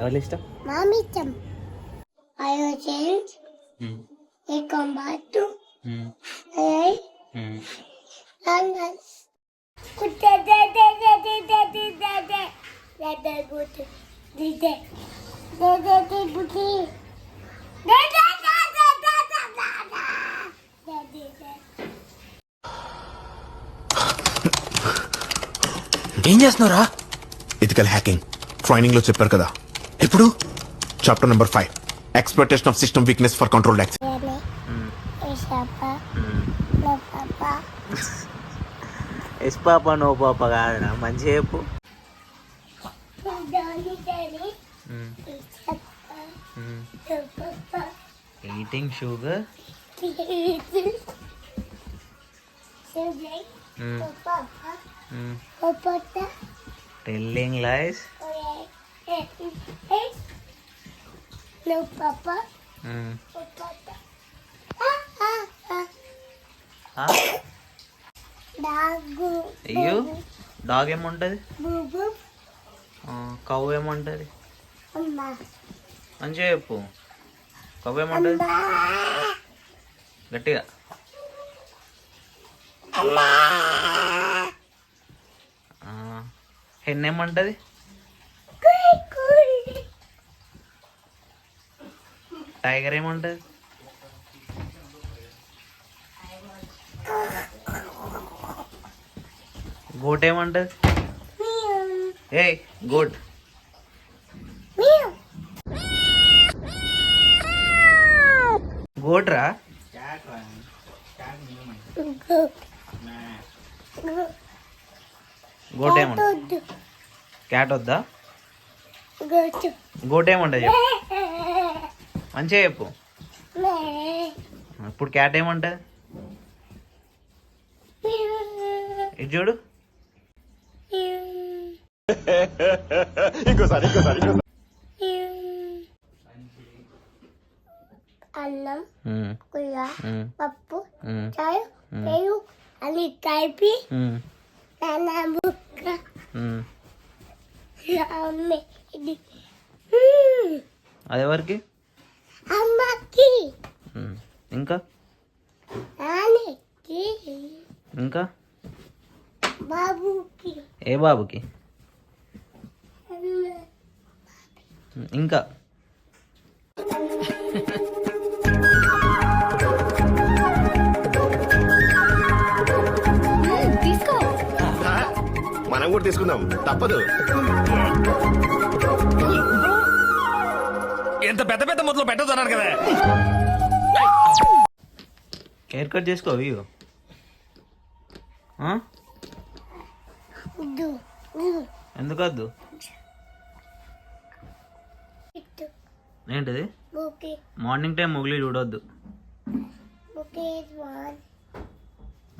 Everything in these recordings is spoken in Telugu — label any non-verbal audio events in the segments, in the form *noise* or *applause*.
ఎవరు ఇష్టం come back to. I Langas. Good day, day, day, day, day, day, day, day, day. Day, day, good day. Day, day. Day, day, day, good day. Day, day, day, day, day, day, day, day. Day, day, day. ఏం చేస్తున్నారా ఇథికల్ హ్యాకింగ్ ట్రైనింగ్లో చెప్పారు కదా ఎప్పుడు? Chapter number five exploitation of system weakness for control access yes పాప నో పాప కాదనా మంచి చెప్పు. ఈటింగ్ షుగర్ టెల్లింగ్ లైస్ లేవు mm. అయ్యో డాగ్ ఏముంటుంది? కవ్వు ఏముంటుంది? మంచిగా చెప్పు. కవ్వు ఏముంటుంది? గట్టిగా. హెన్ టైగర్ ఏముంటుంది గోట్ ఏమంటది ఏ గోట్ గోట్రా గోట్ ఏమంట క్యాట్ వద్దా? గోట్ ఏమంటది *laughs* మంచిగా చెప్పు. ఇప్పుడు క్యాట్ ఏమంటది చూడు. ఇంకోసారి ఇంకోసారి పప్పు చారు పెరుగు అన్ని కలిపి నాన్న అది ఎవరికి అమ్మకి. ఇంకా? ఇంకా? బాబుకి. ఏ బాబుకి? ఇంకా? మనం కూడా తీసుకుందాం. తప్పదు. ఎంత పెద్ద పెద్ద మొదలు పెట్టదన్నారు కదా. హెయిర్ కట్ చేసుకో వ్యూ ఎందుకద్దు ఏంటిది? మార్నింగ్ టైం మొగిలి చూడొద్దు.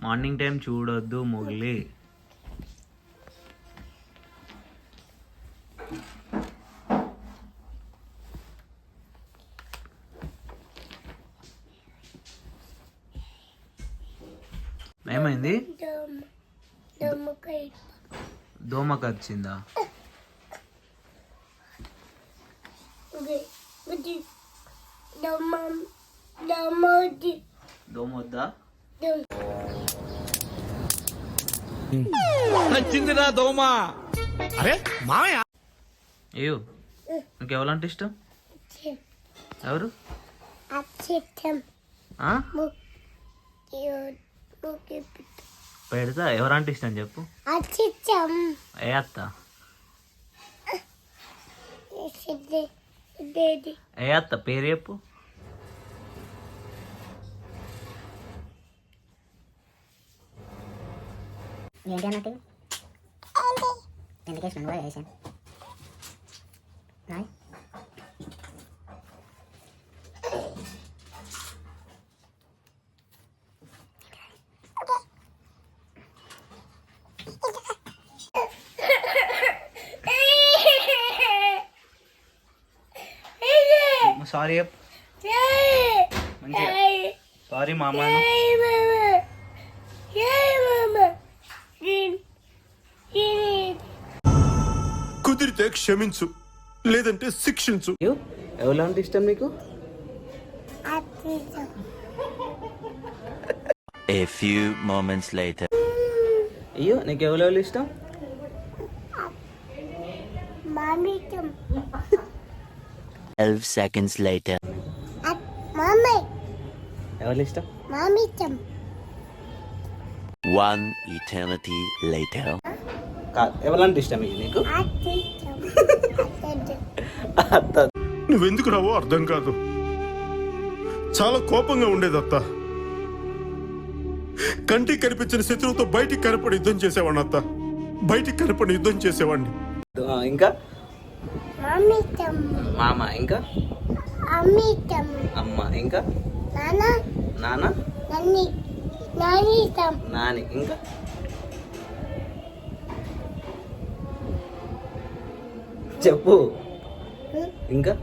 మార్నింగ్ టైం చూడొద్దు మొగిలి. ఏమైంది? దోమ కరిచిందా దోమ వద్దా నచ్చిందిరా దోమ. అరే మామయ్య. అయ్యో నీకు ఎవరంటే ఇష్టం? ఎవరు? అచ్చితం పెడతా? ఎవరంటే ఇష్టం చెప్పు. ఏ అత్త? ఇది. ఇది. ఏ అత్త? పేరు చెప్పు. ఏంటి అన్నట్టు? ఎందుకు వేసిన నువ్వు వేసాను సారీ! మంచిగా! సారీ మామ. కుదిరితే క్షమించు లేదంటే శిక్షించు అయ్యో ఎవరు అంటే ఇష్టం నీకు A few moments later. అయ్యో నీకు ఎవరెవరు ఇష్టం 12 seconds later. మమ్మీ ఎవరు ఇష్టం? మామిటం One eternity later. కాదు ఎవరంటే ఇష్టం ఇది నీకు? అది అది అత్త. నువ్వెందుకు రావో అర్థం కాదు. చాలా కోపంగా ఉండేది అత్త. కంటికి కనిపించిన శత్రువుతో బయటికి కనపడి యుద్ధం చేసేవాడిని అత్త. బయటికి కనపడి యుద్ధం చేసేవాడిని. ఇంకా? మామ ఇంకా? అమ్మ ఇంకా? నాన్న నాని? ఇంకా? చెప్పు. ఇంకా?